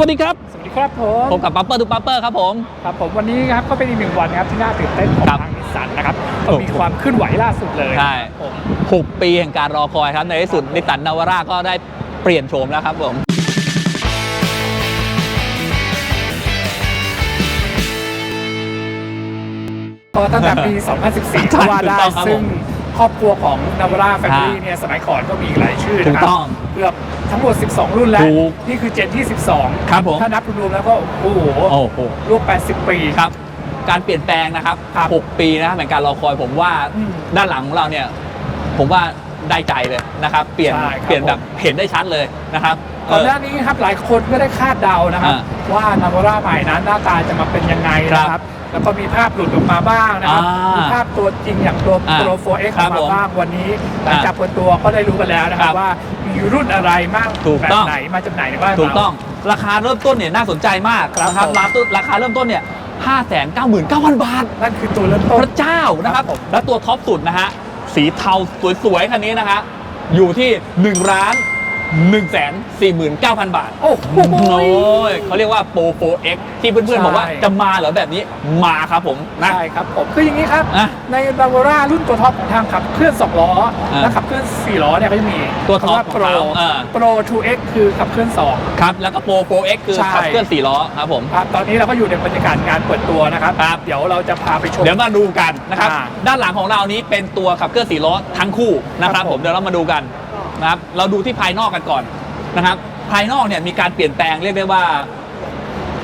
วัสดีครับ สวัสดีครับผมพบกับปั๊ปเปอร์ดูปั๊ปเปอร์ครับผม ครับผมวันนี้ครับก็เป็นอีกหนึ่งวันครับที่น่าตื่นเต้นของครับทางนิสสันนะครับก็มีโอ้โหความเคลื่อนไหวล่าสุดเลยใช่ผม6ปีแห่งการรอคอยครับในที่สุดนิสสันนาวาร่าก็ได้เปลี่ยนโฉมแล้วครับผมก็ตั้งแต่ปี 2014ก็ว่าได้ถูกต้องครับซึ่งผม ครอบครัวของนาวาร่าแฟมิลี่ฮะเนี่ยสมัยก่อนก็มีหลายชื่อถูนะกครัต้อง เกือบทั้งหมด 12 รุ่นแล้ว ถูกนี่คือเจนที่ 12 ครับผม ถ้านับรวมๆแล้วก็โอ้โหโอ้โหรวม80 ปี ครับ การเปลี่ยนแปลงนะครับ ครับ6 ปีนะครับแห่งการรอคอยผมว่าอืมด้านหลังของเราเนี่ย ผมว่าได้ใจเลยนะครับ เปลี่ยน ใช่ครับ เปลี่ยนแบบเห็นได้ชัดเลยนะครับก่อนหเอน้าอนี้ครับหลายคนก็ได้คาดเดานะครับ อ่าว่านาวาร่าใหม่นั้นหน้าตาจะมาเป็นยังไงนะคครัรับบ แล้วก็มีภาพหลุดออกมาบ้างนะครับอ่ามีมีภาพตัวจริงอย่างตัวอ่า Pro 4X คอรัอบกผมมาบ้างวันนี้หลังอ่าจากเปิดตัวก็ได้รู้กันแล้วนะครัครับบว่ามีรุ่นอะไรมากถูกแบต้บอง ไหนมาจำหน่ายในบ้านเราถูกต้องราคาเริ่มต้นเนี่ยน่าสนใจมากครับนะครับผม ราคาต้นราคาเริ่มต้นเนี่ยห้าแสนเก้าหมื่นเก้าพันบาท นั่นคือตัวเริ่มต้พน ระเจ้านะครับ ครับผม แล้วตัวท็อปสุดนะฮะ สีเทาสวยๆ คันนี้นะฮะ อยู่ที่ 1 ล้าน 1แสน49,000 บาท โอ้โหโอ้ยเขาเรียกว่า Pro 4X ที่เพื่อนๆ บอกว่าใช่จะมาเหรอแบบนี้มาครับผมนะใช่ครับผมคืออย่างนี้ครับอะในนาวาร่ารุ่นตัวท็อปของทางขับเคลื่อน 2 ล้อและขับเคลื่อน 4 ล้อเนี่ยก็จะมีตัวท็อปโปรของเขาอ่าโปร 2X คือขับเคลื่อน 2 ครับ แล้วก็ Pro 4X คือใช่ขับเคลื่อน 4 ล้อครับผมครับตอนนี้เราก็อยู่ในบรรยากาศงานเปิดตัวนะครับครับเดี๋ยวเราจะพาไปชมเดี๋ยวมาดูกันนะครับอ่าด้านหลังของเรานี้เป็นตัวขับเคลื่อน 4 ล้อทั้งคู่นะคครัรับบผผมมเดี๋ยวเรามาดูกัน นะครับเราดูที่ภายนอกกันก่อนนะครับ ภายนอกเนี่ยมีการเปลี่ยนแปลงเรียกได้ว่า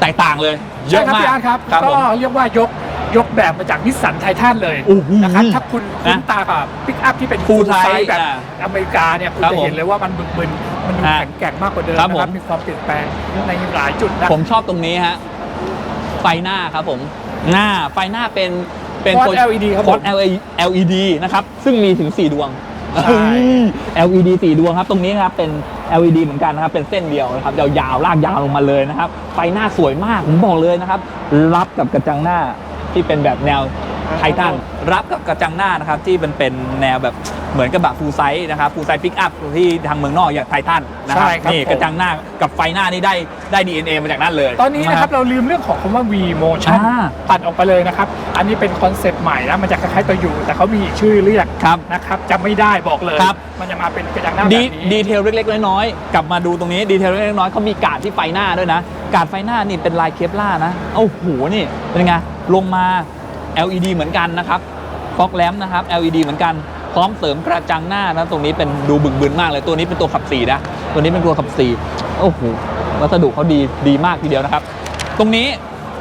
แตกต่างเลยเยใช่อะครับมากพี่อาร์ตครับครับก็ผม เรียกว่ายกยกแบบมาจากนิสสันไททันเลยโอ้โหนะครับถ้าคุณคุ้นนะตากับปิกอัพที่เป็น Full ไซ size ส์แบบอ่าอเมริกาเนี่ยคุณครับจะผมเห็นเลยว่ามันบึกบึนมันดูอ่าแข็งแกร่งมากกว่าเดิมครับนะผมครับมีความเปลี่ยนแปลงในหลายจุดนะ ผมชอบตรงนี้ฮะไฟหน้าครับผมหน้าไฟหน้าเป็นเป็นคอร์ด LED ครับคผอร์มด LED นะครับ ซึ่งมีถึง 4 ดวง ใช่ LED สีดวงครับ ตรงนี้นะครับเป็น LED เหมือนกันนะครับ เป็นเส้นเดียวนะครับ ยาวๆลากยาวลงมาเลยนะครับ ไฟหน้าสวยมาก ผมบอกเลยนะครับ รับกับกระจังหน้าที่เป็นแบบแนว ไททันรับกับกระจังหน้านะครับที่มันเป็นแนวแบบเหมือนกระบะฟูลไซส์นะครับฟูลไซส์ปิกอัพที่ทางเมืองนอกอย่างไททันนะครัใช่ครับนี่ผม กระจังหน้ากับไฟหน้านี่ได้ได้ DNA มาจากนั่นเลย ตอนนี้นะครับเราลืมเรื่องของคำว่า V motion อ่า ตัดออกไปเลยนะครับ อันนี้เป็นคอนเซปต์ใหม่นะมันจะคล้ายๆตัวอยู่ แต่เขามีอีกชื่อเรียกครับ นะครับจำไม่ได้บอกเลย ครับ มันจะมาเป็นกระจังหน้าแบดีบนี้ดีเทลเล็กๆน้อยๆกลับมาดูตรงนี้ดีเทลเล็กๆน้อยๆเขามีการดที่ไฟหน้าด้วยนะ การดไฟหน้านี่เป็นลายเคปล่าร์นะโอ้โหนี่เป็นไงลงมา LED เหมือนกันนะครับฟอกแลมนะครับ LED เหมือนกันพร้อมเสริมกระจังหน้านะตรงนี้เป็นดูบึกบึนมากเลยตัวนี้เป็นตัวขับสี่นะตัวนี้เป็นตัวขับสี่โอ้โหวัสดุเขาดีดีมากทีเดียวนะครับ ตรงนี้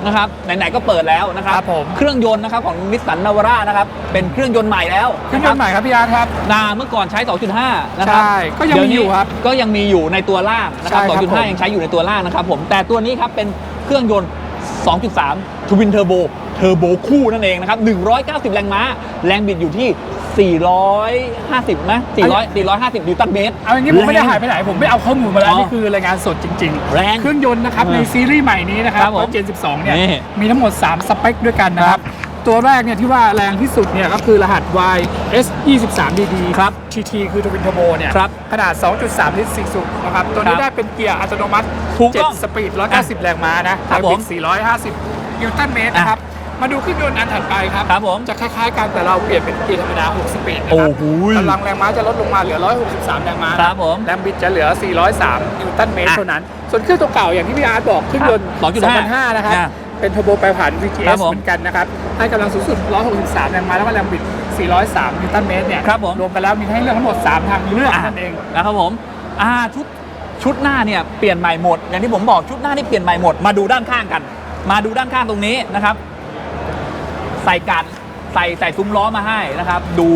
นะครับไหนๆก็เปิดแล้วนะครับครับผมเครื่องยนต์นะครับของนิสสันนาวาร่านะครับเป็นเครื่องยนต์ใหม่แล้วเครื่องยนต์ใหม่ครับพี่อาร์ตครับนาเมื่อก่อนใช้ 2.5 นะครัใช่ก็ยังมีเดี๋วนี้อยู่ครับก็ยังมีอยู่ในตัวล่างนะครับใช่ครับผม2.5 ยังใช้อยู่ในตัวล่างนะครับผมแต่ตัวนี้ครับเป็นเครื่องยนต์ 2.3 ทวินเทอร์โบเทอร์โบคู่นั่นเองนะครับ 190 แรงม้า แรงบิดอยู่ที่ 450นะ400 450 นิวตันเมตร เอาอย่างนี้ผมไม่ได้หายไปไหน ผมไม่เอาข้อมูลมาแล้วอ๋อนี่คือรายงานสดจริงแรงเครื่องยนต์นะครับเออในซีรีส์ใหม่นี้นะครับครับผมเจน12 เนี่ยนี่มีทั้งหมด 3 สเปคด้วยกันนะครับ ตัวแรกเนี่ยที่ว่าแรงที่สุดเนี่ยก็คือรหัส Y S 23 DD ครับ TT คือทวินเทอร์โบเนี่ยครับขนาด 2.3 ลิตร4สูบนะครับ ตัวนี้ครับได้เป็นเกียร์อัตโนมัติถูกต้อง7สปีด 190 แรงม้านะครับแงผมบิด450 นิวตันเมตรนะครับ มาดูเครื่องยนต์อันถัดไปครับ ครับผม จะคล้ายๆกันแต่เราเปลี่ยนเป็นเกียร์ธรรมดา 6 สปีดนะครัโอ้โหกำลังแรงม้าจะลดลงมาเหลือ 163 แรงม้าครับผม แรงบิดจะเหลือ 403 นิวตันเมตรเท่านั้น ส่วนเครื่องตัวเก่าอย่างที่พี่อาร์ตบอกเครื่องยนต์2005นะครับ เป็นเทอร์โบแปรผัน VGS เหมือนกันนะครับ ให้กำลังสูงสุด 163 แรงม้าแล้วก็แรงบิด 403 นิวตันเมตรเนี่ยครับผมรวมไปแล้วมีให้เลือกทั้งหมด 3 ทางเลือกนั่นเองนะครับผมอ่าชุดชุดหน้าเนี่ยเปลี่ยนใหม่หมด อย่างที่ผมบอกชุดหน้านี่เปลี่ยนใหม่หมดมาดูด้านข้างกัน มาดูด้านข้างตรงนี้นะครับ ใส่กันใส่ใส่ซุ้มล้อมาให้นะครับ ดู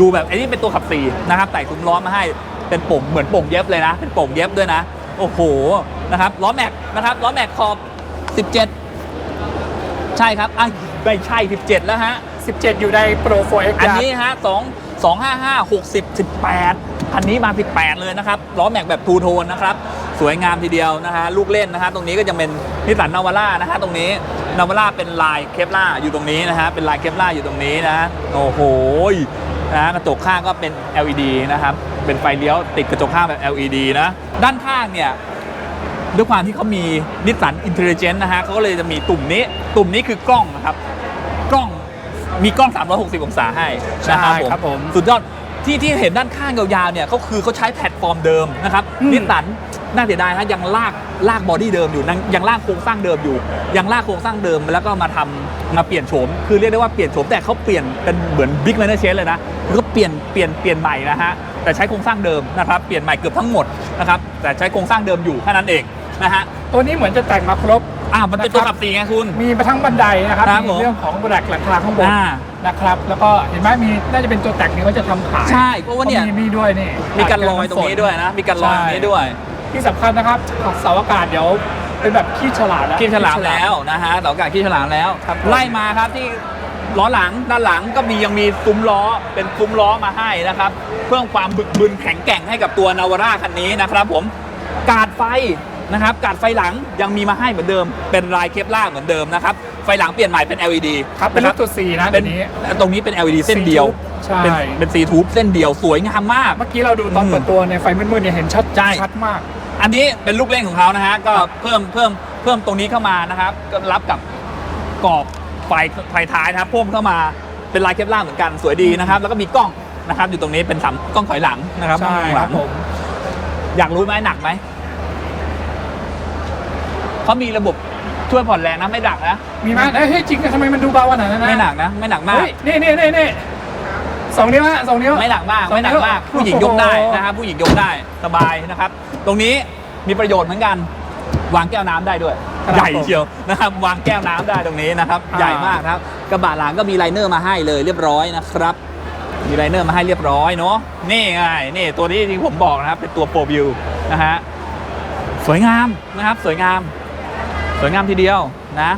ดูแบบไอ้นี่เป็นตัวขับสี่นะครับ ใส่ซุ้มล้อมาให้เป็นปุ่มเหมือนปุ่มเย็บเลยนะ เป็นปุ่มเย็บด้วยนะ โอ้โหนะครับล้อแม็กนะครับล้อแม็กขอบ 17 ใช่ครับอะไม่ใช่ 17 แล้วฮะ 17 อยู่ใน Pro 4X อันนี้ฮะสองสองห้าห้าหกสิบสิบแปดคันนี้มา 18 เลยนะครับล้อแม็กแบบทูโทนนะครับ สวยงามทีเดียวนะฮะลูกเล่นนะฮะตรงนี้ก็จะเป็นนิสสันนาวาร่านะฮะตรงนี้นาวาร่าเป็นลายเคปล่าอยู่ตรงนี้นะฮะเป็นลายเคปล่าอยู่ตรงนี้นะโอ้โหนะฮะกระจกข้างก็เป็น LED นะครับเป็นไฟเลี้ยวติดกระจกข้างแบบ LED นะด้านข้างเนี่ยด้วยความที่เขามีนิสสันอินเทลเจนต์นะฮะเขาก็เลยจะมีตุ่มนี้ ตุ่มนี้คือกล้องนะครับ กล้องมีกล้อง 360 องศาให้นะครับใช่ครับผม สุดยอดที่ที่เห็นด้านข้างยาวๆเนี่ยก็คือเขาใช้แพลตฟอร์มเดิมนะครับอืมนิสสัน น่าเสียดายนะยังลากลากบอดี้เดิมอยู่ยังยังลากโครงสร้างเดิมอยู่ ยังลากโครงสร้างเดิมแล้วก็มาทำมาเปลี่ยนโฉมคือเรียกได้ว่าเปลี่ยนโฉมแต่เขาเปลี่ยนเป็นเหมือนบิ๊กแมนเชนเลยนะคือเขาเปลี่ยนเปลี่ยนเปลี่ยนใหม่นะฮะแต่ใช้โครงสร้างเดิมนะครับเปลี่ยนใหม่เกือบทั้งหมดนะครับแต่ใช้โครงสร้างเดิมอยู่แค่นั้นเองนะฮะตัวนี้เหมือนจะแต่งมาครบอ่ามันเป็นตัวขับสี่ไงคุณ มีมาทั้งบันไดนะครับครับมีผมเรื่องของแรกหลังคาข้างบนอ่านะครับแล้วก็เห็นไหมมีน่าจะเป็นตัวแต่งนี้เขาจะทำขายใช่เพราะว่าเนี่ยมีมีด้วยนี่มีการลอยตรงนี้ด้วยนะ มีการลอยตรงนี้ด้วย ที่สำคัญนะครับเสาอากาศเดี๋ยวเป็นแบบขี้ฉลามแล้วขี้ฉลามแล้วนะฮะเสาอากาศขี้ฉลามแล้วครับผมไล่มาครับที่ล้อหลังด้านหลังก็มียังมีซุ้มล้อเป็นซุ้มล้อมาให้นะครับ เพิ่มความบึกบึนแข็งแกร่งให้กับตัวนาวาร่าคันนี้นะครับผมกาดไฟนะครับกาดไฟหลังยังมีมาให้เหมือนเดิม เป็นลายเคปล่าร์เหมือนเดิมนะครับ ไฟหลังเปลี่ยนใหม่เป็น LED ครับเป็นนะรูปตัวสีนะเป็เดี๋นยวนี้ตรงนี้เป็น LED เส้นเดียวใช่เป็นเป็นสีทูบเส้นเดียวสวยงามมาก เมื่อกี้เราดูตอนอืมเปิดตัวเนี่ยไฟมืดๆเนี่ยเห็นชัดใช่ชัดมาก อันนี้เป็นลูกเล่นของเขานะฮะก็เพิ่มเพิ่มเพิ่มตรงนี้เข้ามานะครับก็รับกับกรอบไฟไฟท้ายนะครับพ่วงเข้ามาเป็นลายเคปล่าร์เหมือนกันสวยดีนะครับ แล้วก็มีกล้องนะครับอยู่ตรงนี้เป็นสามกล้องถอยหลังนะครับใช่กล้องถอยหคลัรับงผมอยากรู้ไหมหนักไหมเขามีระบบช่วยผ่อนแรงนะไม่หนักนะมีไหมเอ้ยเฮ้ยจริงอะทำไมมันดูเบาขนาดนั้นนะไม่หนักนะไม่หนักมากเฮ้ยนี่นี่นี่นี่สองนิ้วฮะสองนิ้วไม่หนักมากสองไม่หนักมากนิ้วผู้หญิงยกได้โอ้โหนะครับผู้หญิงยกได้สบายนะครับ ตรงนี้มีประโยชน์เหมือนกัน วางแก้วน้ำได้ด้วย ครับใหญ่เชียวนะครับวางแก้วน้ำได้ตรงนี้นะครับ อ่า ใหญ่มากนะครับ กระบะหลังก็มีไลเนอร์มาให้เลยเรียบร้อยนะครับ มีไลเนอร์มาให้เรียบร้อยเนาะนี่ไงนี่ตัวนี้ที่ผมบอกนะครับ เป็นตัวโปรวิวนะฮะสวยงามนะครับ สวยงาม สวยงามทีเดียวนะ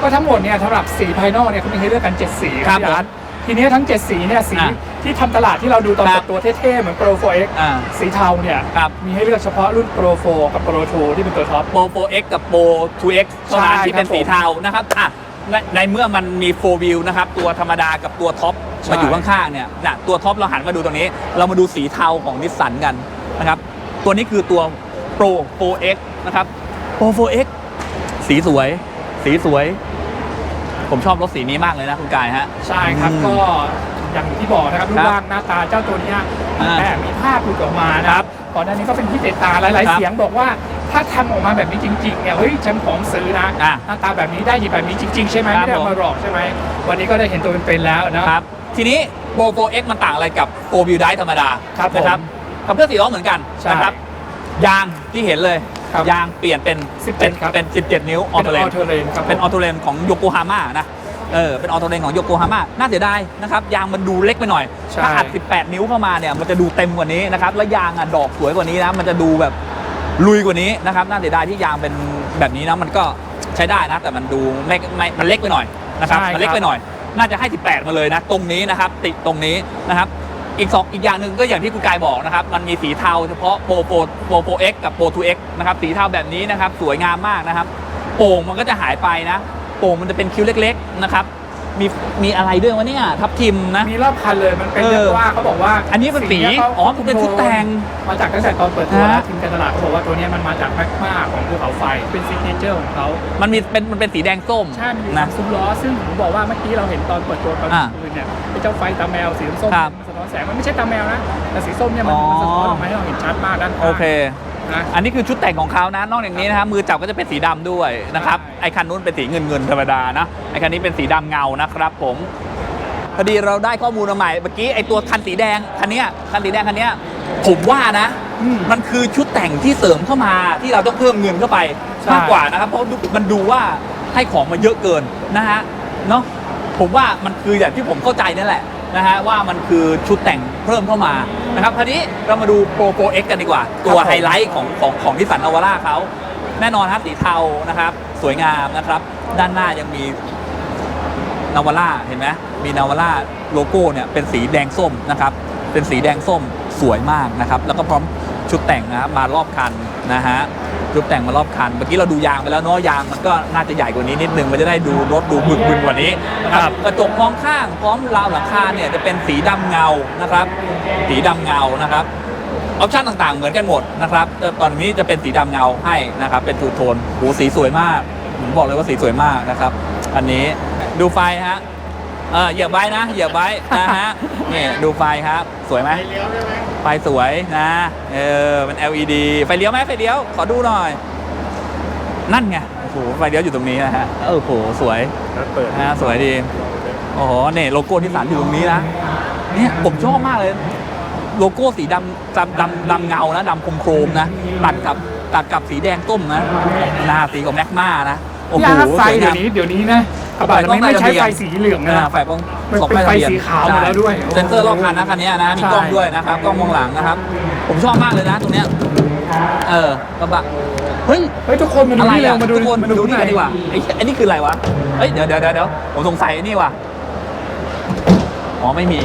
ก็ทั้งหมดเนี่ยสำหรับสีภายนอกเนี่ยเขามีให้เลือกกัน 7 สีครับพี่อาร์ตทีนี้ทั้ง 7 สีเนี่ยสีอะ ที่ทำตลาดที่เราดูตอนครัเปิบดตัวเท่ๆ เหมือน Pro 4X อ่าสีเทาเนี่ย ครับ มีให้เลือกเฉพาะรุ่น Pro 4 กับ Pro 2 ที่เป็นตัวท็อป โปรโปร X กับโปร 2X เท่านั้นใช่ที่เป็นครับผมสีเทานะครับอะในในเมื่อมันมี 4 view นะครับ ตัวธรรมดากับตัวท็อปใช่ มาอยู่ข้างๆเนี่ยนะตัวท็อปเราหันมาดูตรงนี้ เรามาดูสีเทาของนิสสันกันนะครับ ตัวนี้คือตัว Pro 4X นะครับ Pro 4X สีสวย สีสวย ผมชอบรถสีนี้มากเลยนะคุณกายฮะ ใช่ครับ อืมก็ อย่างที่บอกนะครับรูครัปบร่างหน้าตาเจ้าตัวเนี้ยอ่าแต่มีภาพหลุดออกมานะครับก่อนหน้านี้ก็เป็นที่เตะตาหลายครับๆเสียงบอกว่าถ้าทำออกมาแบบนี้จริงๆเนี่ยเฮ้ยฉันพร้อมซื้อนะอะหน้าตาแบบนี้ได้ยินแบบนี้จริง ๆ ใช่ไหมครับไม่ได้เอามาหลอกใช่ไหมวันนี้ก็ได้เห็นตัวเป็นๆแล้วนะครับทีนี้ Pro 4X มันต่างอะไรกับ4 view drive ธรรมดาครับผมนะครับขับเคลื่อนสี่ล้อเหมือนกันใช่นะครับยางที่เห็นเลยครับยางเปลี่ยนเป็น 17 เป็นครับเป็น17 นิ้วออเป็นโตเลอนอโทเลนครับเป็นออโตเลนของโยโกฮาม่านะ เออเป็นออโตเลนของโยโกฮาม่าน่าเสียดายนะครับยางมันดูเล็กไปหน่อยใช่ ถ้าอัด 18 นิ้วเข้ามาเนี่ยมันจะดูเต็มกว่านี้นะครับแล้วยางอะดอกสวยกว่านี้นะมันจะดูแบบลุยกว่านี้นะครับน่าเสียดายที่ยางเป็นแบบนี้นะมันก็ใช้ได้นะ แต่มันดูไม่ไม่มันเล็กไปหน่อยนะครับใช่มันเล็กครับไปหน่อย น่าจะให้ 18 มาเลยนะ ตรงนี้นะครับติดตรงนี้นะครับ อีกสองอีกอย่างหนึ่งก็อย่างที่คุณกายบอกนะครับ มันมีสีเทาเฉพาะโปรโปรโปรโปรเอ็กกับโปรทูเอ็กนะครับสีเทาแบบนี้นะครับ สวยงามมากนะครับโป่งมันก็จะหายไปนะ โป่งมันจะเป็นคิ้วเล็กๆนะครับมีมีอะไรด้วยวะเนี่ยทับทิมนะมีรอบคันเลยมันเป็นเออเรียกว่าเขาบอกว่า อันนี้เป็นสียขาอ๋อมันเป็นชุดแต่งมาจากตั้งแต่ตอนเปิดตัวฮะนะทีมการตลาดเขาบอกว่าตัวเนี้ยมันมาจากแมกมาของภูเขาไฟเป็นซิกเนเจอร์ของเขา มันมีเป็นมันเป็นสีแดงส้มใช่มันอยู่นะทางซุ้มล้อซึ่งผมบอกว่าเมื่อกี้เราเห็นตอนเปิดตัวตอนอ่าคืนเนี่ยไอ้เจ้าไฟตาแมวสีส้มครับมันสะท้อนแสงมันไม่ใช่ตาแมวนะแต่สีส้มเนี่ยมันอ๋อมันสะท้อนออกมาให้เราเห็นชัดมากด้านข้างโอเค นะอันนี้คือชุดแต่งของเขานะนอกจากนี้นะครับมือจับก็จะเป็นสีดำด้วยนะครับใช่ไอคันนู้นเป็นสีเงินเงินๆธรรมดานะไอคันนี้เป็นสีดำเงานะครับผมพอดีเราได้ข้อมูลมาใหม่เมื่อกี้ไอตัวคันสีแดงคันเนี้ยคันสีแดงคันเนี้ยผมว่านะอืมมันคือชุดแต่งที่เสริมเข้ามาที่เราต้องเพิ่มเงินเข้าไปใช่มากกว่านะครับเพราะดูมันดูว่าให้ของมาเยอะเกินนะฮะเนาะผมว่ามันคืออย่างที่ผมเข้าใจนั่นแหละ นะฮะว่ามันคือชุดแต่งเพิ่มเข้ามานะครับคราวนี้เรามาดูโปรโปรเอ็กกันดีกว่า ตัวไฮไลท์ของของของนิสสันนาวาร่าเขาแน่นอนครับสีเทานะครับ สวยงามนะครับ ด้านหน้ายังมีนาวาร่าเห็นไหมมีนาวาร่าโลโก้เนี่ยเป็นสีแดงส้มนะครับเป็นสีแดงส้มสวยมากนะครับ แล้วก็พร้อมชุดแต่งนะครับมารอบคันนะฮะ ชุดแต่งมารอบคัน เมื่อกี้เราดูยางไปแล้วเนาะยางมันก็น่าจะใหญ่กว่านี้นิดนึงมันจะได้ดูรถดูบึกบึนกว่านี้นะครับกระจกมองข้างพร้อมราวหลังคาเนี่ยจะเป็นสีดำเงานะครับ สีดำเงานะครับออปชันต่างๆ เหมือนกันหมดนะครับแต่ตอนนี้จะเป็นสีดำเงาให้นะครับ เป็นทูโทนโหสีสวยมากผมบอกเลยว่าสีสวยมากนะครับ อันนี้ดูไฟฮะ เออเหยียบไว้นะเหยียบไว้นะฮะนี่ดูไฟครับ สวยไหมไฟสวยนะเออเป็น LED ไฟเลี้ยวไหมไฟเลี้ยวขอดูหน่อย นั่นไงโอ้โหไฟเลี้ยวอยู่ตรงนี้นะฮะเออโอ้โหสวยเปิดนะฮะสวยดีโอ้โหเนี่ยโลโก้ที่สันอยู่ตรงนี้นะเนี่ยผมชอบมากเลย โลโก้สีดำดำดำดำเงานะดำโครมๆนะตัดกับตัดกับสีแดงต้มนะหน้าสีของแม็กมานะ โอ้โหพี่อาร์ตไฟสวยเดี๋งายม วนี้เดี๋ยวนี้นะกระบะไม่ไม่ใช้ไฟสีเหลืองนะ อ่าไฟป้องมันสองเป็นไฟทะบียสีขาวมาแล้วด้วยเซ็นเซอร์รอบคันนะคันนี้นะ มีใช่ กล้องด้วยนะครับ กล้องมองหลังนะครับ ผมชอบมากเลยนะ ตรงเนี้ย เออกระบะ เฮ้ย เฮ้ยทุกคนมาดูอะไรนี่เร็อะวมาดูทุกคนมาดูดูนี่นี่กันดีกว่าไอ้ไอ้นี่คืออะไรวะ เฮ้ย เดี๋ยวเดี๋ยวเดี๋ยวเดี๋ยวผมสงสัยไอ้นี่ว่ะ อ๋อไม่มี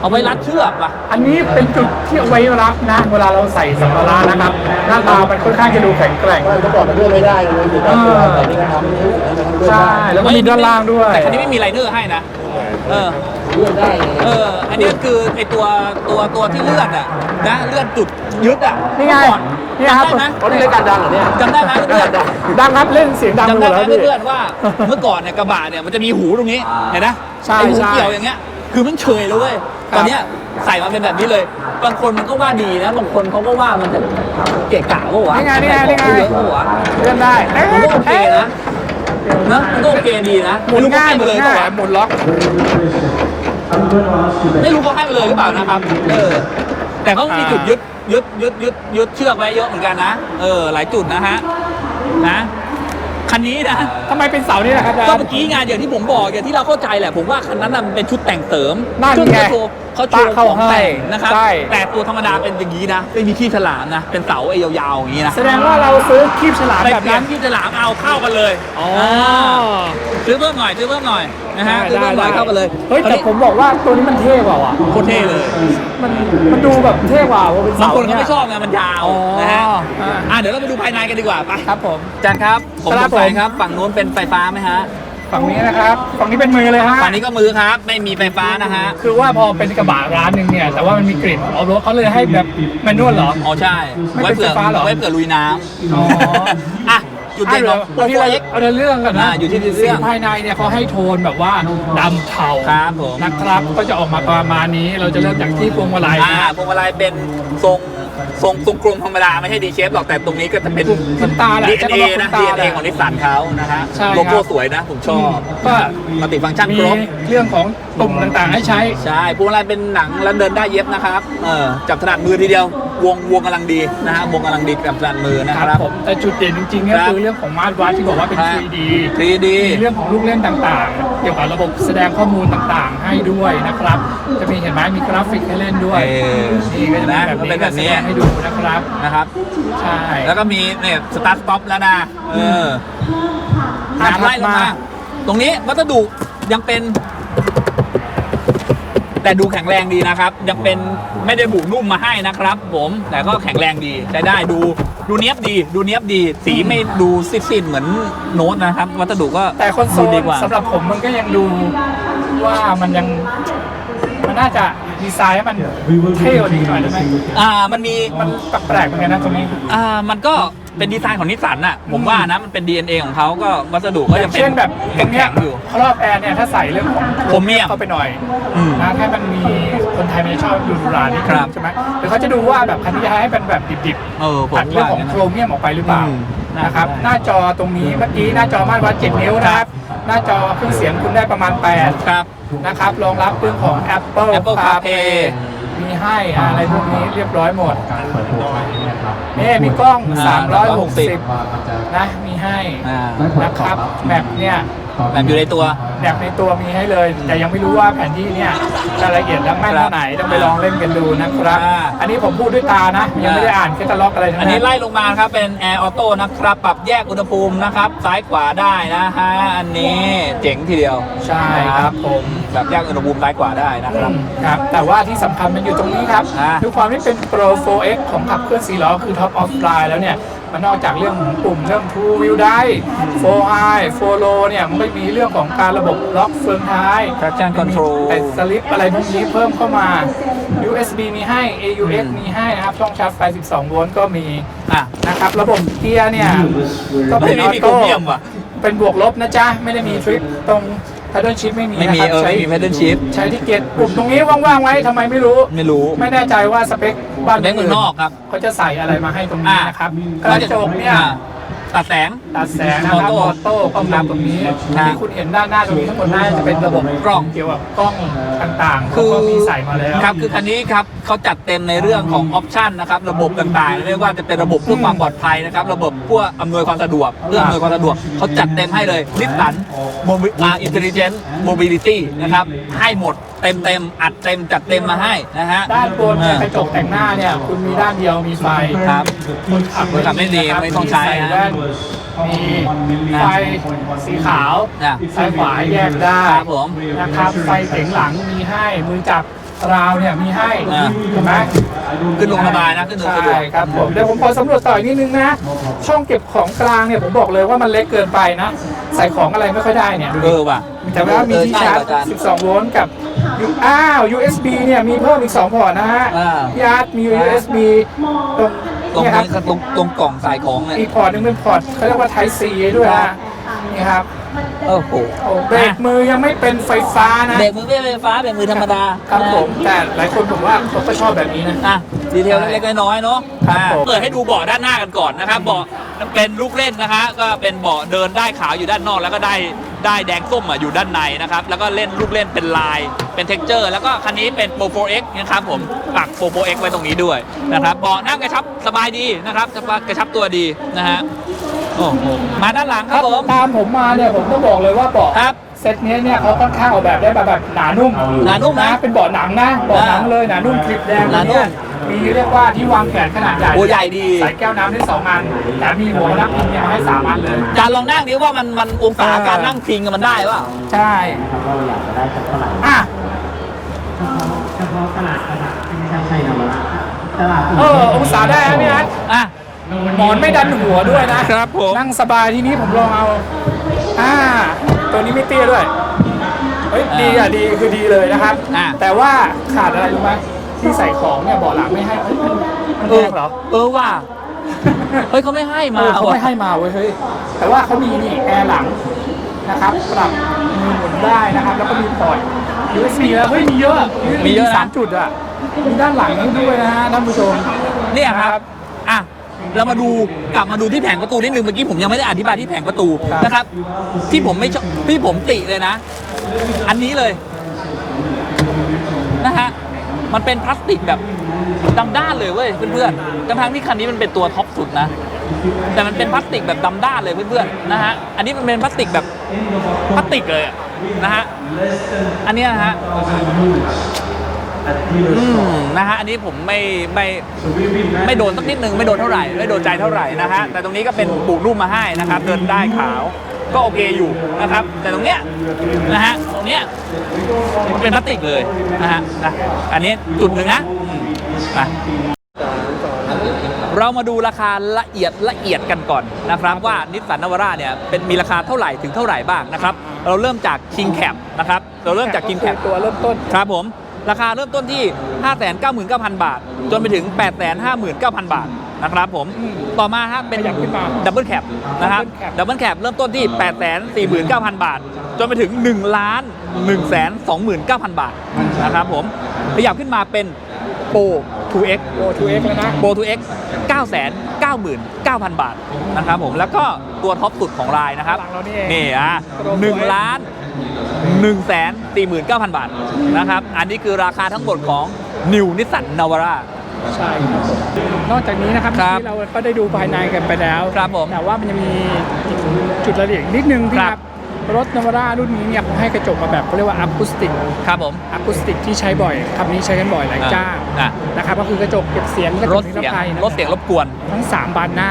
เอาไว้รัดเชือกว่ะ อันนี้เป็นจุดที่เอาไว้รับนะ เวลาเราใส่สัมภาระนะครับ หน้าตามันค่อนข้างจะดูแข็งแกร่ง ก็บอกมันเลื่อนไม่ได้เลยอยู่ตามตัวแต่นี่ก็ทำให้รู้สึกว่ามันเลื่อนใช่ได้แล้วก็มีด้านล่างด้วย แต่คันนี้ไม่มีไรเดอร์ให้นะ เออ เลื่อนได้ไงเออ อันนี้คือไอตัวตัวตัวที่เลื่อนอะนะเลื่อนจุดยึดอะนี่ไงเมื่อก่อนนี่ครับ จำได้ไหมเขาเรียกการดังเหรอเนี่ยจำได้ไหมเพื่อนดังครับเล่นเสียงดังจำหมได้ดไหมแล้วพี่เพื่อนๆว่าเมื่อก่อนเนี่ยกระบะเนี่ยมันจะมีหูตรงนี้เห็นไหมใช่ไอหูใช่เกี่ยวอย่างเงี้ย คือมันเฉยเลยเว้ยครับ ตอนเนี้ยใส่มาเป็นแบบนี้เลย บางคนมันก็ว่าดีนะบางคนเขาก็ว่ามันจะเกะกะวะวะนี่ไงนี่ไงนี่ไง ใส่ของเยอะวะวะเล่นได้เอ๊ะมันก็โอเคนะ นะมันก็โอเคดีนะหมุนง่ายหไม่มุนรู้เขาให้มาเลยง่ายเปล่าวะหมุนล็อก ไม่รู้เขาให้มาเลยหรือเปล่านะครับเออแต่เขามีจุดยึดยึดยึดยึดยึดเชือกไว้เยอะเหมือนกันนะ เออ หลายจุดนะฮะ นะ คันนี้นะ ทำไมเป็นเสานี่ล่ะครับอาก็จารย์ เมื่อกี้งานอย่างที่ผมบอกอย่างที่เราเข้าใจแหละผมว่าคันนั้นน่ะมันเป็นชุดแต่งเสริมนั่นซึ่งไงเขาโชว์เขาโชว์ตาเข้าของแต่งนะครับ ใช่ แต่ตัวธรรมดาเป็นอย่างนี้นะไม่มีที่ฉลามนะ เป็นเสาไอ้ยาวๆอย่างนี้นะแสดงว่าเราซื้อคลิปฉลามไปแบบเปลี่ยนั้นนที่ฉลามเอาเข้ากันเลยอ๋อาซื้อเพิ่มหน่อยซื้อเพิ่มหน่อย นะฮะซื้อได้เพิ่มหน่ได้อยเข้ากันเลยเฮ้ยแต่ผมบอกว่าตัวนี้มันเท่กว่าว่ะโคตรเท่เลย มันมันดูแบบเท่กว่าว่าเป็นบาเสางคนเขายไม่ชอบไงมันยาวอ๋อนะฮะอ่าอะเดี๋ยวเราไปดูภายในกันดีกว่าไปครับผม อาจารย์ครับผมคสรับงสัยผม ครับ ฝั่งนู้นเป็นไฟฟ้าไหมฮะฝั่งนี้นะครับฝั่งนี้เป็นมือเลยฮะฝั่งนี้ก็มือครับ ไม่มีไฟฟ้านะฮะคือว่าพอเป็นกระบะร้านหนึ่งเนี่ยแต่ว่ามันมีกลิ่นเอารถเขาเลยให้แบบแมนนวลเหรอ อ๋อใช่ ไม่ไว้เป็นเผื่อไฟฟ้าเหรอ ไว้เผื่อลุยน้ำอ๋อ อะ จุดเด่นของตัวที่เราเอาในเรื่องกันนะอ่าอยู่ที่เรื่องสีภายในเนี่ยเขาให้โทนแบบว่าดำเทาครับผม นะครับก็จะออกมาประมาณนี้เราจะเริ่มจากที่พวงมาลัยอ่าพวงมาลัยเป็นทรง ทรงทรงกลมธรรมดาไม่ใช่ดีเชฟหรอกแต่ตรงนี้ก็จะเป็นคุณตาแหละ DNA นะใช่ไหม DNA ของนิสสันเขานะฮะใช่ครับ โลโก้สวยนะ ผมชอบก็มัลติฟังก์ชันมีครบ เรื่องของตุ่มต่างๆให้ใช้ ใช่พวงมาลัยเป็นหนังแล้วเดินได้เย็บนะครับ เออจับถนัดมือทีเดียว วงวงกำลังดีนะฮะวงกำลังดีจับถนัดมือนะคครัรับบผมแต่จุดเด่นจริงๆก็ครับ คือเรื่องของมาตรวัดที่บอกว่าเป็นครับ 3D 3D มีเรื่องของลูกเล่นต่างๆ เกี่ยวกับระบบแสดงข้อมูลต่างๆ ให้ด้วยนะครับ จะมีเห็นไหมมีกราฟิกให้เล่นด้วยเออนี่ก็จะมีนะแบบก็เป็นี้นแบบนี้แสดงให้ดูนะครับ นะครับ ใช่ แล้วก็มีเนี่ยสตาร์ทสต็อปแล้วนะ เอออะงานไล่ลงถัดมามา ตรงนี้วัสดุยังเป็น แต่ดูแข็งแรงดีนะครับ ยังเป็นไม่ได้บุนุ่มมาให้นะครับ ผมแต่ก็แข็งแรงดีใช้ได้ดูดูเนี้ยบดี ดูเนี้ยบดี สีไม่ดูซิดๆเหมือนโน้ตนะครับ วัสดุก็แต่คอนโซดูลดีกว่าสำหรับผมมันก็ยังดูว่ามันยังมั นน่าจะดีไซน์ให้มันเท่กว่านี้หน่อยได้ไหมอ่ามันมีมันแปลกๆเหมือนกันนะตรงนี้ อ่ามันก็เป็นดีไซน์ของนิสสันน่ะผมว่านะมันเป็น DNA ของเขาก็วัสดุก็อยัย่างงเป็นเช่นแบบตรงเนี้แข็ยงๆอยู่ ครอบแอร์เนี่ยถ้าใส่เรื่องของโครเมียมเข้าไปหน่อยอืมนะให้มันมีคนไทยมันจะชอบดูดูรานิดคนึรับงใช่ไหมหรือเขาจะดูว่าแบบคันนี้จะให้เป็นแบบดิบเออๆผมตัดเรื่องว่าของย่างโคนั้นรเมียมออกไปหรือเปล่าอืม นะครับได้หน้าจอตรงนี้เมื่อกี้หน้าจอมาตรวัด7นิ้วนะครับ หน้าจอเครื่องเสียงคุณได้ประมาณ 8 ครับ นะครับรองรับเรื่องของ Apple Apple CarPlay มีให้อะไรพวกนี้เรียบร้อยหมดนี่มีกล้องอ่า360 นะมีให้อ่านะครับแมปเนี่ยแบบอยู่ในตัวแมปในตัวมีให้เลย แต่ยังไม่รู้ว่าแผนที่เนี่ยรายละเอียดและแม่นเท่าไหนต้องไปลองเล่นกันดูนะครับอ่าอันนี้ผมพูดด้วยตานะ ยังไม่ได้อ่านแคตตาล็อกอะไรทั้งอันนั้นี้นไล่ลงมาครับเป็นแอร์ออโต้นะครับ ปรับแยกอุณหภูมินะครับ ซ้ายขวาได้นะฮะอันนี้เจ๋งทีเดียว ใช่ครับผม แบบแยกอุณหภูมิซ้ายขวาได้นะครับ ครับแต่ว่าที่สำคัญมันอยู่ตรงนี้ครับอ่า ด้วยความที่เป็น Pro 4X ของขับเคลื่อน4ล้อคือ Top of Line แล้วเนี่ย มันนอกจากเรื่องของปุ่มเรื่อง Two Wheel Drive 4 High 4 Low เนี่ยมันก็มีเรื่องของการระบบล็อกเฟืองท้าย traction control แต่สลิปอะไรพวกนี้เพิ่มเข้ามา USB มีให้ AUX มีให้นะครับ ช่องชาร์จไฟ 12 โวลต์ก็มีอะ นะครับ ระบบเกียร์เนี่ย ก็เป็นไม่ออมีโต้โครเมียมว่ะเป็นบวกลบนะจ๊ะ ไม่ได้มีทริปตรง paddle shift ไม่มีไม่นะมีครับเออใช้ไม่มี pedal shift ใช้ที่เกียร์ปุ่มตรงนี้ว่างๆไว้ทำไมไม่รู้ ไม่รู้ ไม่แน่ใจว่าสเปคบ้านสเปคเมืองนอกครับเขาจะใส่อะไรมาให้ตรงนี้นะครับกระจกเนี่ย อ่า ตัดแสง ตัดแสงนะครับออออโต้โต้ป้องกันตรงนี้ครับที่คุณเห็นด้านหน้าตรงนี้ทั้งหมดน่าจะเป็นระบบกล้องเกี่ยวกับกล้องต่างๆคืเขาอก็มีใส่มาแล้วครับคือคันนี้ครับเขาจัดเต็มในเรื่องของออปชันนะครับระบบต่างๆไม่ว่าจะเป็นระบบเพื่อความปลอดภัยนะครับระบบเพื่ออำนวยความสะดวกเพื่ออำนวยความสะดวกเขาจัดเต็มให้เลยนิสสันโมบิอ่าอินเทลเจนต์โมบิลิตี้นะครับให้หมด เต็มเต็มๆอัดเต็มจัดเต็มมาให้นะฮะ ด้านบนเนี่ยอ่ากระจกแต่งหน้าเนี่ยคุณมีด้านเดียวมีไฟครับ คนขับคนขับไม่ดีนะครับไม่ต้องใช้ส่ฮะแว่นมีไฟสีขาวอะซ้ายขวาแยกได้ครับผม นะครับไฟเก๋งหลังมีให้มือจับราวเนี่ยมีให้อะเห็นไหม ขึ้นลงสบายนะขึ้นลงสะดวก ใช่ครับผมเดี๋ยวผมขอสำรวจต่ออีกนิดนึงนะ ช่องเก็บของกลางเนี่ยผมบอกเลยว่ามันเล็กเกินไปนะ ใส่ของอะไรไม่ค่อยได้เนี่ยดูเอดิอว่ะแต่ว่ามีที่เออใชาร์อาจารย์จ 12 โวลต์กับ อ้าว USB เนี่ยมีเพิ่มอีก2พอร์ตนะฮะอ่า พี่อาร์ตมี USB ตรงตรงเนี่ยครับนี้ตรงตรงกล่องใส่ของเนี่ย อีกพอร์ตหนึงเป็นพอร์ตเขาเรียกว่า Type C ด้วยนะนี่ครับ โอ้โหโอ้เบรกมือยังไม่เป็นไฟฟ้านะเบรกมือไม่ไฟฟ้าเบรกมือธรรมดาครับผมแต่หลายคนผมว่าเขาก็ชอบแบบนี้นะอะดีเทลเล็กๆน้อยๆเนาะครับอ่าผมเปิดให้ดูเบาะด้านหน้ากันก่อนนะครับเบาะเป็นลูกเล่นนะคะก็เป็นเบาะเดินได้ขาวอยู่ด้านนอกแล้วก็ได้ได้แดงส้มอะอยู่ด้านในนะครับแล้วก็เล่นลูกเล่นเป็นลายเป็นเท็กเจอร์ แล้วก็คันนี้เป็น Pro 4X นะครับผมปัก Pro 4X ไว้ตรงนี้ด้วยนะครับเบาะนั่งกระชับสบายดีนะครับกระชับตัวดีนะฮะ โอ้โหมาด้านหลังครับผม ตามผมมาเนี่ยผมต้องบอกเลยว่าเบาะครับเซตเนี้ยเนี่ยเขาค่อนข้างออกแบบได้แบบแบบหนานุ่มหนานุ่มนะ เป็นเบาะหนังนะเบาะหนังเลยหนานุ่มคลิปแดงหนานุ่มเยมีเรียกว่าที่วางแขนขนาดใหญ่โอ้ใหญ่ดีใส่แก้วน้ำได้สองอันแต่มีหัวนักพิงเนี่ยมาให้สามอันเลยจานลองนั่งดิว่ามันมันองศาการนั่งพิงกับมันได้ป่ะใช่เราอยากจะได้สักเท่าไหร่อะเฉพาะตลาดตลาดที่ไม่ใช่นำมาตลาดเออองศาได้นะพี่อาร์ตอะ หมอนไม่ดันหัวด้วยนะครับผม นั่งสบายที่นี้ผมลองเอาอ่าตัวนี้ไม่เตี้ยด้วยเฮ้ยดีอะดีคือดีเลยนะครับ อะแต่ว่าขาดอะไรรู้ไหมที่ใส่ของเนี่ยเบาะหลังไม่ให้เฮ้ยมันมันแพงเหรอ เออว่ะเฮ้ยเขาไม่ให้มาเออเขาว่ะไม่ให้มาเว้ยเฮ้ย แต่ว่าเขามีนี่แอร์หลังนะครับปรับมือหมุนได้นะครับ แล้วก็มีพอร์ต USB แล้วเฮ้ยมีเยอะมีเยอะนะ สามจุดอะมีด้านหลังนี้ด้วยนะฮะท่านผู้ชม เนี่ยครับอะ เรามาดูกลับมาดูที่แผงประตูนิดนึงเมื่อกี้ผมยังไม่ได้อธิบายที่แผงประตูครับนะครับ ที่ผมไม่ชอบที่ผมติเลยนะ อันนี้เลยนะฮะมันเป็นพลาสติกแบบดำด้านเลยเว้ยเพื่อนๆทั้งๆที่คันนี้มันเป็นตัวท็อปสุดนะ แต่มันเป็นพลาสติกแบบดำด้านเลยเพื่อนๆนะฮะ อันนี้มันเป็นพลาสติกแบบพลาสติกเลยอะนะฮะ อันเนี้ยนะฮะ อืมนะฮะอันนี้ผมไม่ไม่ไม่โดนสักนิดนึงไม่โดนเท่าไหร่ไม่โดนใจเท่าไหร่นะฮะแต่ตรงนี้ก็เป็นปูนุ่มมาให้นะครับเดินได้ขาวก็โอเคอยู่นะครับ แต่ตรงเนี้ยนะฮะตรงเนี้ยมันเป็นพลาสติกเลยนะฮะนะอันนี้จุดหนึ่งนะอืมมาเรามาดูราคาละเอียดละเอียดกันก่อนนะครับ ว่านิสสันนาวาร่าเนี่ยเป็นมีราคาเท่าไหร่ถึงเท่าไหร่บ้างนะครับ เราเริ่มจาก King Cap นะครับ เราเริ่มจาก King Cap ตัวเริ่มต้นครับผม ราคาเริ่มต้นที่ 599,000 บาท จนไปถึง 859,000 บาทนะครับผมอืมต่อมาครับเป็นขยับขึ้นมาดับเบิลแคปนะครับ Double Cap ดับเบิลแคปเริ่มต้นที่ 849,000 บาท จนไปถึง1ล้าน1 29,000 บาทนะครับผม ขยับขึ้นมาเป็นโปร 2X โอ้ 2X แล้วนะโปร 2X 999,000 บาทนะครับผม แล้วก็ตัวท็อปสุดของรายนะครับหลังเรานี่เองนี่อะ Pro หนึ่ง 2X ล้าน หนึ่งแสนสี่หมื่นเก้าพันบาทนะครับ อันนี้คือราคาทั้งหมดของ New Nissan Navara ใช่ครับผมนอกจากนี้นะครับครับที่เราก็ได้ดูภายในกันไปแล้วครับผมแต่ว่ามันยังมีจุดรายละเอียดนิดนึงพี่คครัรับบ รถนาวาร่ารุ่นนี้เนี่ยเขาให้กระจกมาแบบเขาเรียกว่าอะคูสติกครับผม อะคูสติกที่ใช้บ่อยคำนี้ใช้กันบ่อยหลายเจ้าอะ นะครับก็คือกระจกเก็บเสียงกระจรกถนิรเสียงภัยนะรถเสียงรบกวนทั้ง 3 บานหน้า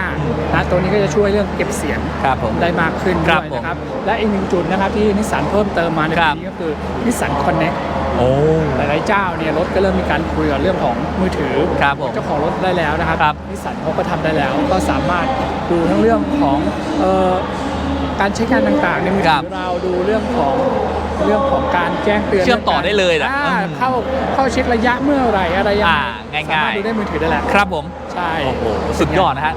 นะตัวนี้ก็จะช่วยเรื่องเก็บเสียงครับผม ได้มากขึ้นครัด้บวยผมนะครับ และอีกหนึ่งจุดนะครับที่นิสสันเพิ่มเติมมาในครัปีบ นี้ก็คือนิสสันคอนเน็กโอ้ หลายๆเจ้าเนี่ยรถก็เริ่มมีการคุยกับเรื่องของมือถือ ครับผม เจ้าของรถได้แล้วนะครับครับนิสสันเขาก็ทำได้แล้วก็สามารถดูทั้งเรื่องของเอ่อ การใช้งานต่างๆในมือครัถืบอเราดูเรื่องของเรื่องของการแจ้งเตือนเชื่อมต่อได้เลยนะอ่าอืมเข้าเข้าเช็คระยะเมื่อไหร่อะไรยังอ่าไงง่ายๆสมรถดูได้มือถือได้แล้วครับผม ใช่ โอ้โห สุดยอดนะฮะ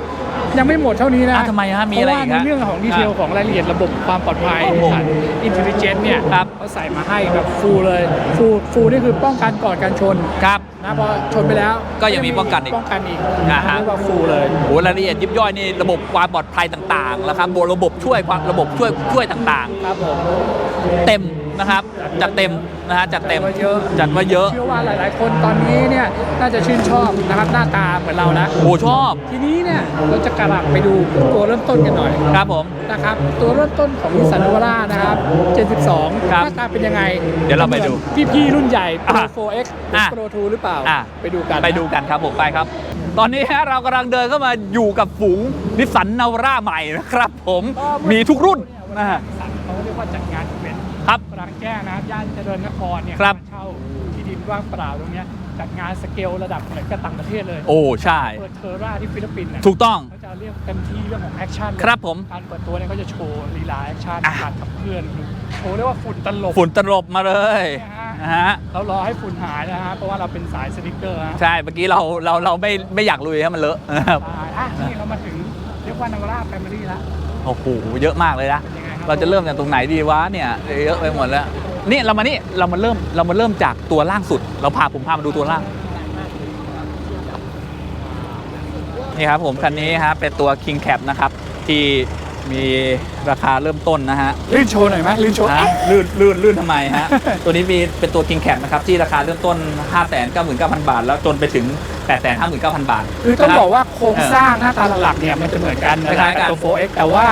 ยังไม่หมดเท่านี้นะอะทำไมฮะมีอะไรอีกเพราะว่าฮะในเรื่องของดีเทลอะของรายละเอียดระบบความปลอดภัยโอ้โหอินเทลเจนต์เนี่ยครับ เขาใส่มาให้แบบฟูลเลยฟูลฟูลนี่คือป้องกันก่อนการชนครับ นะพอชนไปแล้วก็ยังมีป้องกันอีกป้องกันอีกอ่าฮะ เรียกว่าฟูลเลย โอ้รายละเอียดยิบย่อยนี่ระบบความปลอดภัยต่างๆแล้วครับบนระบบช่วยความระบบช่วยช่วยต่างครับผม ๆ เต็ม นะครับ จัดเต็มนะฮะจัดเต็มจัดว่าเยอะจัดว่าเยอะเชื่อว่าหลาย ๆ คนตอนนี้เนี่ยน่าจะชื่นชอบนะครับหน้าตาเหมือนเรานะโอ้ชอบ ทีนี้เนี่ยเราจะกลับไปดูตัวเริ่มต้นกันหน่อยครับผมนะครับตัวเริ่มต้นของนิสสันนาวาร่านะครับ 72ครับหน้าตาเป็นยังไง เดี๋ยวเราไปดูพี่พี่ๆรุ่นใหญ่ Pro อะ 4X อะ Pro 2หรือเปล่าอะไปดูกันไปดูกันครับผมไปครับตอนนี้ฮะเรากำลังเดินเข้ามาอยู่กับฝูงนิสสันนาวร่าใหม่นะครับผมมีทุกรุ่นนะฮะนิสสันเขาเรียกว่าจัดงานอีเวนต์ ครับกลางแจ้งนะครับย่านเจริญนครเนี่ยครับมาเช่าที่ดินว่างเปล่าตรงเนี้ยจัดงานสเกลระดับเหมือนกับต่างประเทศเลย โอ้ ใช่ เปิดเทอร่าที่ฟิลิปปินส์น่ะถูกต้องเขาจะเรียกเต็มที่เรื่องของแอคชั่นเลยครับผม การเปิดตัวเนี่ยเขาจะโชว์ลีลาแอคชั่นอะการขับเคลื่อนโชว์เรียกว่าฝุ่นตลบ ฝุ่นตลบมาเลยเนี่ยฮะนะฮะเรารอให้ฝุ่นหายนะฮะ เพราะว่าเราเป็นสายสนิกเกอร์ฮะใช่ เมื่อกี้เราเราเราไม่ไม่อยากลุยให้มันเลอะนะครับตายอะนี่เรามาถึงเรียกว่านาวาร่าแฟมิลี่แล้วโอ้โห เยอะมากเลยนะ เป็นยังไงครับเราจะเริ่มจากตรงไหนดีวะเนี่ยเยอะไปหมดแล้วนี่เรามานี่เรามาเริ่มเรามาเริ่มจากตัวล่างสุด เราพาผมพามาดูตัวล่างนี่ครับผมคันนี้ฮะเป็นตัว King Cap นะครับที่มีราคาเริ่มต้นนะฮะลื่นโชว์หน่อยไหมลื่นโชว์ฮะลื่นลื่นลื่นทำไมฮะ ตัวนี้มีเป็นตัว King Cap นะครับที่ราคาเริ่มต้น 5 9 9 0 0 0 บาท แล้วจนไปถึง 8 5 9 0 0 0 บาท คือต้องนะรับบอกว่าโครงสร้างหน้าตาหลักๆเนี่ยมันจะเหมือนกันนะคล้ายๆกันตัว 4X แต่ว่า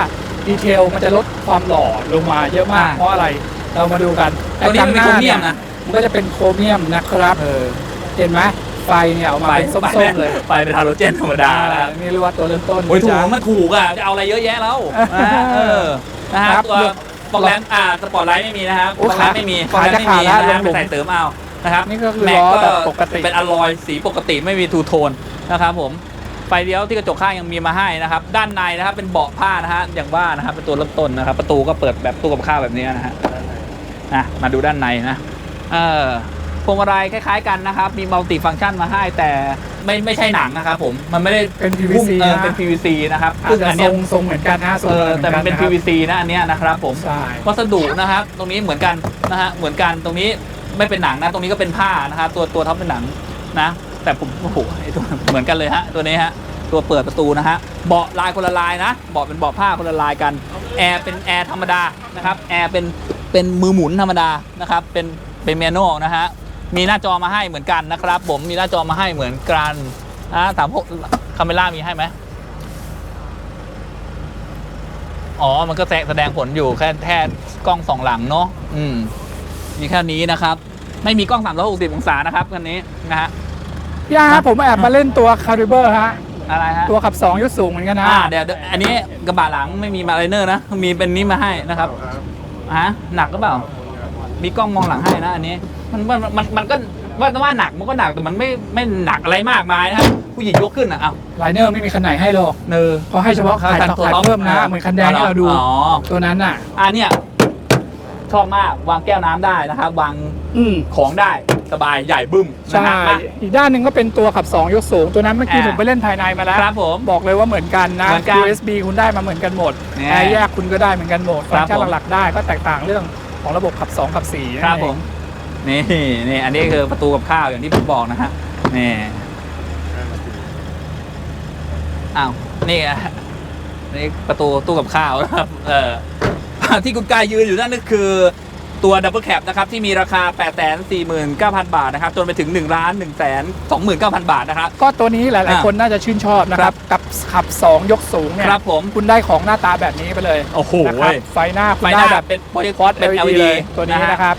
ดีเทลมันจะลดความหล่อลงมาเยอะมากอ่าเพราะอะไรเรามาดูกันตัวนี้มันเป็นโครเมียมนะมันก็จะเป็นโครเมียมนะครับเออเห็นไหมไฟเนี่ยออกมาเป็นส้มๆเลยไปเป็นฮาโลเจนธรรมดาอ่านะครับนี่เรียกว่าตัวเริ่มต้นโอ้ยถูกนะมันถูกอะจะเอาอะไรเยอะแยะแล้วนะฮะเออนะฮะครับตัวปอกแลนอ่าสปอร์ตไลท์ไม่มีนะครับโอ้ปอกแลนไม่มีขายปอกแลนไม่มีจะขาดแล้วนะฮะลงหลุไปมใส่เติมเอานะครับนี่ก็คือแม็ล้อก็แบบปกติเป็นอลลอยสีปกติไม่มีทูโทนนะครับผม ไฟเลี้ยวที่กระจกข้างยังมีมาให้นะครับ ด้านในนะครับเป็นเบาะผ้านะฮะอย่างว่านะครับเป็นตัวเริ่มต้นนะครับ ประตูก็เปิดแบบตู้กับข้าวแบบนี้นะฮะนะมาดูด้านในนะเออพวงมาลัยคล้าย ๆ กันนะครับ มีมัลติฟังก์ชันมาให้แต่ไม่ไม่ใช่หนังนะครับผมมันไม่ได้เป็นหุ้ม PVC เออนะเป็น PVC นะครับอาจซึ่งจะอันทเนี้รยงทรงเหมือนกันนะทรงเออหมืแต่มันเป็นกัะครับ PVC นะอันเนี้ยนะครับผมใช่วัสดุนะครับตรงนี้เหมือนกันนะฮะเหมือนกันตรงนี้ไม่เป็นหนังนะตรงนี้ก็เป็นผ้านะครับตัวตัวท็อปเป็นหนังนะ แต่ผมโอ้โหไอ้ตัวเหมือนกันเลยฮะตัวนี้ฮะตัวเปิดประตูนะฮะเบาะลายคนละลายนะเบาะเป็นเบาะผ้าคนละลายกันแอร์เป็นแอร์ธรรมดานะครับแอร์เป็นเป็นมือหมุนธรรมดานะครับเป็นเป็นเมนูนะฮะมีหน้าจอมาให้เหมือนกันนะครับ ผมมีหน้าจอมาให้เหมือนกันนะถามพวกคาเมล่ามีให้ไหมอ๋อ มันก็แสแสดงผลอยู่แค่แค่กล้องสองหลังเนาะอืมมีแค่นี้นะครับ ไม่มีกล้อง 360 องศานะครับคันนี้นะฮะ พี่อาร์ครับผมแอบมาเล่นตัวคาริเบอร์ฮะ อะไรฮะตัวขับ 2ยกสูงเหมือนกันนะอ่าเดี๋ยวเดี๋ยวอันนี้กระบะหลังไม่มีมาไลเนอร์นะ มีเป็นนี้มาให้นะครับฮะหนักก็เปล่า มีกล้องมองหลังให้นะอันนี้ มันมันมันมันก็ว่าว่าหนักมันก็หนักแต่มันไม่ไม่หนักอะไรมากมายนะครับผู้หญิงยกขึ้นอะอ้าวไลเนอร์ไม่มีคันไหนให้หรอกเนอเขาให้เฉพาะขายคันขายเพิ่มนะเหมือนคันแดงที่เราดูอ๋อตัวนั้นน่ะอันเนี้ยชอบมากวางแก้วน้ำได้นะครับ วางอืมของได้ สบายใหญ่บึ้มนะใช่ ฮะมา อีกด้านหนึ่งก็เป็นตัวขับ 2 ยกสูง ตัวนั้นเมื่อกี้อ่าผมไปเล่นภายในมาแล้วครับผมบอกเลยว่าเหมือนกันนะ เหมือนกัน USB คุณได้มาเหมือนกันหมดเนี่ยแอร์แยกคุณก็ได้เหมือนกันหมดครัฟับงก์ชันผมหลักๆได้ก็แตกต่างเรื่องของระบบขับ 2 ขับ4นั่นครับเองผมนี่นี่อันนี้คือประตูกับข้าวอย่างที่ผมบอกนะฮะนี่อ้าวนี่อะนี่ประตูตู้กับข้าวนะครับเออที่คุณกายยืนอยู่นั่นก็คือ ตัวดับเบิลแคปนะครับที่มีราคา 8 4 9 0 0 0 บาทนะครับจนไปถึง1ล้าน1 2 9 0 0 0 บาทนะครับ ก็ตัวนี้หลายอะๆคนน่าจะชื่นชอบนะครับ กับขับ 2 ยกสูงเนี่ยครับผมคุณได้ของหน้าตาแบบนี้ไปเลย โอ้โหนะครับไฟหน้าคุณไฟหได้น้าแบบเป็นโปรเจคฟอสเป็น LED LED เลยตัวนี้นะครับ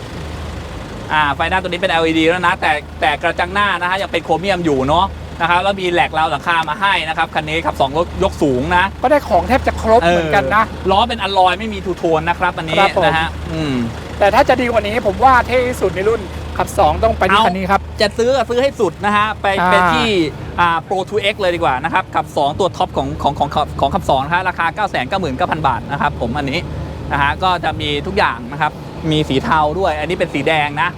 อ่าไฟหน้าตัวนี้เป็น LED แล้วนะ แต่แต่กระจังหน้านะฮะยังเป็นโครเมียมอยู่เนาะ นะครับแล้วมีแหลกราวหลังคามาให้นะครับคันนี้ขับ2รถยกสูงนะก็ได้ของแทบจะครบเหมือนกันนะ ล้อเป็นอลลอยไม่มีทูโทนนะครับอันนี้ครับผม นะฮะอืม แต่ถ้าจะดีกว่านี้ผมว่าเท่ที่สุดในรุ่นขับ 2 ต้องไปที่เอา คันนี้ครับ จะซื้อก็ซื้อให้สุดนะฮะ ไปอ่า ไปที่อ่า Pro 2X เลยดีกว่านะครับขับ 2 ตัวท็อปของของของของของขับ2นะฮะราคา 9 9 9 9 0 0 0 บาทนะครับผมอันนี้นะฮะก็จะมีทุกอย่างนะครับ มีสีเทาด้วย อันนี้เป็นสีแดงนะ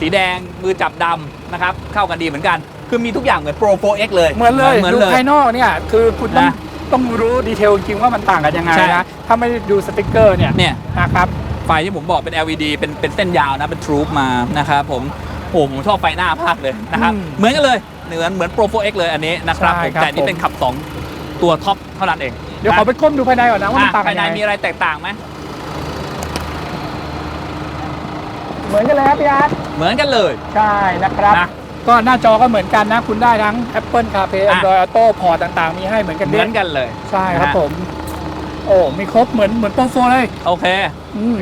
สีแดงมือจับดำนะครับ เข้ากันดีเหมือนกัน คือมีทุกอย่างเหมือน Pro 4X เลยเหมือนเลยเหมือนดูเลยภายนอกเนี่ยคือคุณต้องนะต้องรู้ดีเทลจริงๆว่ามันต่างกันยังไงใช่ นะถ้าไม่ได้ดูสติกเกอร์เนี่ยเนี่ย นะครับ ไฟที่ผมบอกเป็น LED เป็นเป็นเส้นยาวนะ เป็นทรูปมานะครับผมโอ้โหผมชอบไฟหน้าภาคเลยนะครับ อืมเหมือนกันเลยเหมือนเหมือน Pro 4X เลยอันนี้นะครับใช่ผมครับแต่อันนี่ผม เป็นขับ 2 ตัวท็อปเท่านั้นเองเดี๋ยวขอไปก้มดูภายในก่อนนะว่ามันอะต่างกัภานยในยังมีไงอะไรแตกต่างไหมเหมือนกันเลยครับพี่อาร์ตเหมือนกันเลยใช่นะครับ นะ ก็หน้าจอก็เหมือนกันนะ คุณได้ทั้ง Apple CarPlay อะ Android Auto พอร์ตต่างๆ มีให้เหมือนกันเหมืด้อนกันเลย ใช่ครับนะฮะ ผม โอ้มีครบเหมือนเหมือนโปรโฟเลยโอเคอืม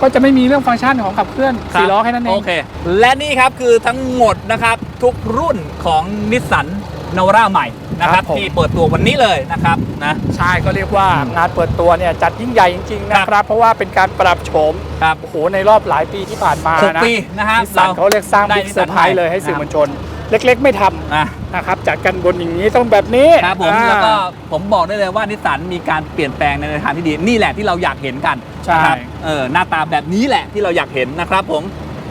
ก็จะไม่มีเรื่องฟังก์ชันของขับเคลื่อนสี่ล้อแค่นั้นเอโองเค และนี่ครับคือทั้งหมดนะครับ ทุกรุ่นของนิสสันนาวาร่าใหม่ นะครับครับผม ที่เปิดตัววันนี้เลยนะครับนะ ใช่ก็เรียกว่างานเปิดตัวเนี่ยจัดยิ่งใหญ่จริงๆนะครับ เพราะว่าเป็นการปรับโฉมครับ โอ้โหในรอบหลายปีที่ผ่านมาหกนะปีนะครับนิสสันเขาเรียกสร้างได้บิ๊กนิสเซสัอนร์ไพรส์เลยให้สื่อครับมวลชน เล็กๆไม่ทำอะนะครับจัดกันบนอย่างนี้ต้องแบบนี้ครับผมอ่า แล้วก็ผมบอกได้เลยว่านิสสันมีการเปลี่ยนแปลงในทางที่ดีนี่แหละที่เราอยากเห็นกันใช่ นะครับเออหน้าตาแบบนี้แหละที่เราอยากเห็นนะครับผม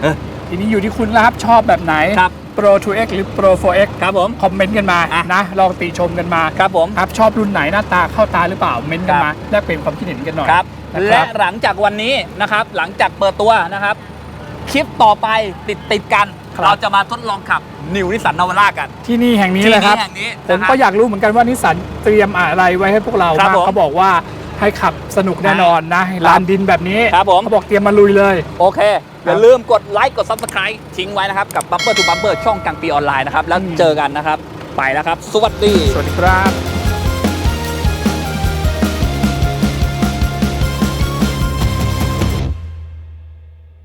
เออทีนี้อยู่ที่คุณแล้วครับชอบแบบไหนครับ Pro 2X หรือ Pro 4X ครับผม คอมเมนต์กันมาอะ นะ ลองติชมกันมาครับผม ครับชอบรุ่นไหนหน้าตาเข้าตาหรือเปล่า เม้นต์กันครับมาแลกเปลี่ยนความคิดเห็นกันหน่อยครับนะคและรับ หลังจากวันนี้นะครับ หลังจากเปิดตัวนะครับ คลิปต่อไปติดติดๆกัน ครับ เราจะมาทดลองขับนิวนิสันนาวาร่ากันที่นี่แห่งนี้ที่เลยครับ แห่งนี้ผมนะครับก็อยากรู้เหมือนกันว่านิสสันเตรียมอะไรไว้ให้พวกเราครับบ้างผมเขาบอกว่า ให้ขับสนุกแน่นอนนะลานดินแบบนี้ครับผมเขาบอกเตรียมมาลุยเลย โอเค อย่าลืมกดไลค์กด Subscribe ทิ้งไว้นะครับ กับ Bumper to Bumper ช่องกลางปีออนไลน์นะครับ แล้วอืมเจอกันนะครับ ไปแล้วครับ สวัสดี สวัสดีครับ